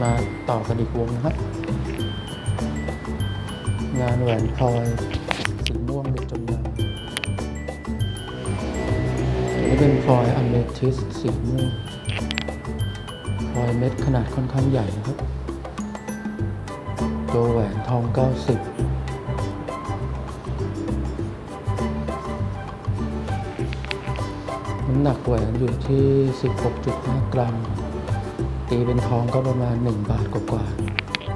มาต่อกันอีกวงนะครับ งานแหวนพลอยสีม่วงหลุดจำนำอันนี้เป็นพลอยอเมทิสสีม่วงพลอยเม็ดขนาดค่อนข้างใหญ่นะครับตัวแหวนทอง 90น้ำหนักแหวนอยู่ที่ 16.5 กรัม ตีเป็นทองก็ประมาณ 1 บาทกว่า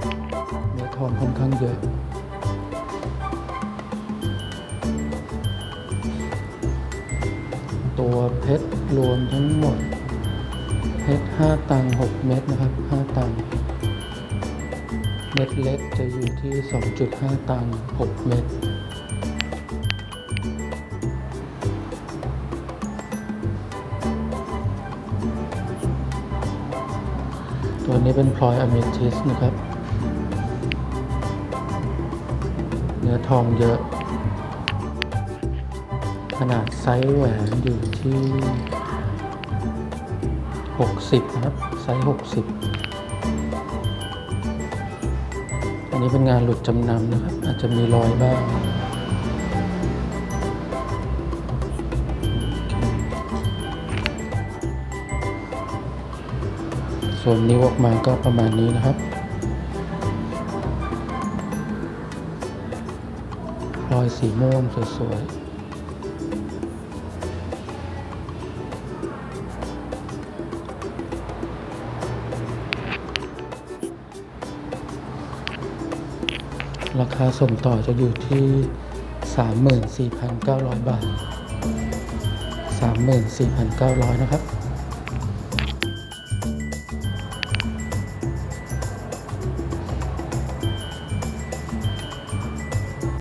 ๆเนื้อทองค่อนข้างเยอะตัวเพชรรวมทั้งหมด เพชร 5 ตัง 6 เม็ดนะครับ 5 ตัง เม็ดเล็กจะอยู่ที่ 2.5 ตัง 6 เม็ด ตัวนี้เป็นพลอยอเมทิสนะครับ เนื้อทองเยอะ ขนาดไซส์แหวนอยู่ที่ 60 นะครับ ไซส์ 60 อันนี้เป็นงานหลุดจำนำนะครับ อาจจะมีรอยบ้าง ส่วนนิ้วออกมาก็ประมาณนี้นะครับพลอยสีม่วงสวยๆราคาส่งต่อจะอยู่ที่ 34,900 บาท 34,900 นะครับ